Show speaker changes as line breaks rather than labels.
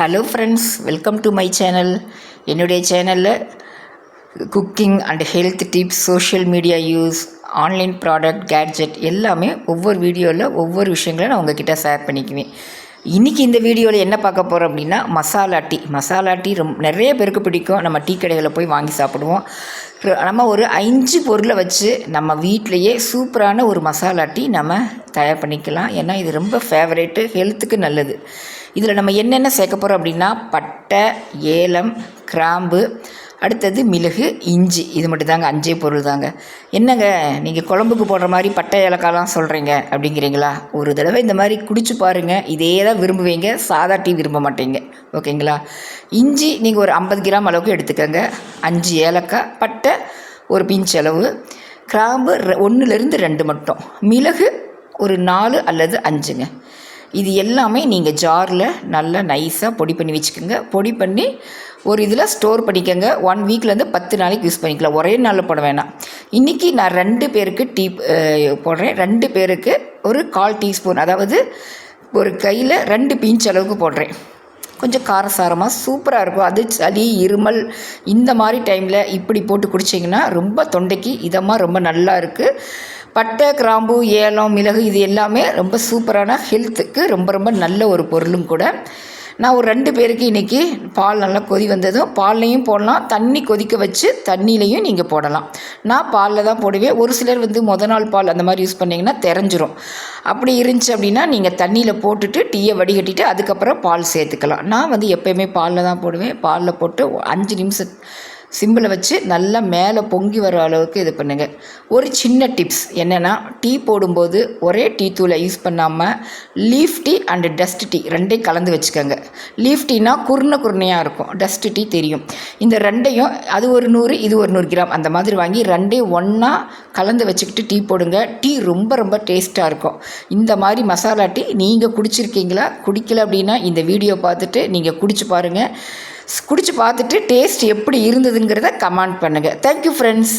Hello friends welcome to my channel என்னுடைய சேனலில் cooking and health tips social media use online product gadget எல்லாமே ஒவ்வொரு வீடியோவில் ஒவ்வொரு விஷயங்களை நான் உங்ககிட்ட ஷேர் பண்ணிக்குவேன். இன்றைக்கி இந்த வீடியோவில் என்ன பார்க்க போகிறோம் அப்படின்னா மசாலா டீ. மசாலா டீ ரொம்ப நிறைய பேருக்கு பிடிக்கும். நம்ம டீ கடைகளில் போய் வாங்கி சாப்பிடுவோம். நம்ம ஒரு அஞ்சு பொருளை வச்சு நம்ம வீட்டிலையே சூப்பரான ஒரு மசாலா டீ நம்ம தயார் பண்ணிக்கலாம். ஏன்னா இது ரொம்ப ஃபேவரேட்டு ஹெல்த்துக்கு நல்லது. இதில் நம்ம என்னென்ன சேர்க்க போகிறோம் அப்படின்னா பட்டை ஏலம் கிராம்பு அடுத்தது மிளகு இஞ்சி. இது மட்டும் தாங்க அஞ்சே பொருள் தாங்க என்னங்க நீங்கள் குழம்புக்கு போடுற மாதிரி பட்டை ஏலக்காய்லாம் சொல்கிறீங்க அப்படிங்கிறீங்களா? ஒரு தடவை இந்த மாதிரி குடிச்சு பாருங்கள் இதே தான் விரும்புவீங்க. சாதா டீ விரும்ப மாட்டீங்க. ஓகேங்களா? இஞ்சி நீங்கள் ஒரு ஐம்பது கிராம் அளவுக்கு எடுத்துக்கோங்க. அஞ்சு ஏலக்காய் பட்டை ஒரு பிஞ்ச் அளவு. கிராம்பு ஒன்றுலேருந்து ரெண்டு மட்டும். மிளகு ஒரு நாலு அல்லது அஞ்சுங்க. இது எல்லாமே நீங்கள் ஜாரில் நல்லா நைஸாக பொடி பண்ணி வச்சுக்கோங்க. பொடி பண்ணி ஒரு இதில் ஸ்டோர் பண்ணிக்கோங்க. ஒன் வீக்லேருந்து பத்து நாளைக்கு யூஸ் பண்ணிக்கலாம். ஒரே நாளில் போட வேணாம். இன்றைக்கி நான் ரெண்டு பேருக்கு டீ போடுறேன். ரெண்டு பேருக்கு ஒரு கால் டீஸ்பூன் அதாவது ஒரு கையில் ரெண்டு பீஞ்ச் அளவுக்கு போடுறேன். கொஞ்சம் காரசாரமாக சூப்பராக இருக்கும். அது சளி இருமல் இந்த மாதிரி டைமில் இப்படி போட்டு குடிச்சிங்கன்னா ரொம்ப தொண்டைக்கு இதமாக ரொம்ப நல்லா இருக்குது பட்டை கிராம்பு ஏலம் மிளகு இது எல்லாமே ரொம்ப சூப்பரான ஹெல்த்துக்கு ரொம்ப ரொம்ப நல்ல ஒரு பொருளும் கூட. நான் ஒரு ரெண்டு பேருக்கு இன்றைக்கி பால் நல்லா கொதி வந்ததும் பால்லையும் போடலாம். தண்ணி கொதிக்க வச்சு தண்ணியிலையும் நீங்கள் போடலாம். நான் பாலில் தான் போடுவேன். ஒரு சிலர் வந்து முத நாள் பால் அந்த மாதிரி யூஸ் பண்ணிங்கன்னா தெரிஞ்சிரும். அப்படி இருந்துச்சு அப்படின்னா நீங்கள் தண்ணியில் போட்டுட்டு டீயை வடிகட்டிட்டு அதுக்கப்புறம் பால் சேர்த்துக்கலாம். நான் வந்து எப்போயுமே பாலில் தான் போடுவேன். பாலில் போட்டு அஞ்சு நிமிஷம் சிம்பிளை வச்சு நல்லா மேலே பொங்கி வர அளவுக்கு இது பண்ணுங்கள் ஒரு சின்ன டிப்ஸ் என்னென்னா டீ போடும்போது ஒரே டீ தூளை யூஸ் பண்ணாமல் leaf tea and dust tea ரெண்டையும் கலந்து வச்சுக்கோங்க. லீஃப் டீனா குருணை குருணையாக இருக்கும். டஸ்ட் டீ தெரியும். இந்த ரெண்டையும் அது ஒரு நூறு இது ஒரு நூறு கிராம் அந்த மாதிரி வாங்கி ரெண்டையும் ஒன்றா கலந்து வச்சுக்கிட்டு டீ போடுங்க. டீ ரொம்ப ரொம்ப டேஸ்ட்டாக இருக்கும். இந்த மாதிரி மசாலா டீ நீங்கள் குடிச்சிருக்கீங்களா? குடிக்கல அப்படின்னா இந்த வீடியோ பார்த்துட்டு நீங்கள் குடிச்சு பாருங்கள் குடித்து பார்த்துட்டு டேஸ்ட் எப்படி இருந்ததுங்கிறத கமெண்ட் பண்ணுங்கள் தேங்க்யூ ஃப்ரெண்ட்ஸ்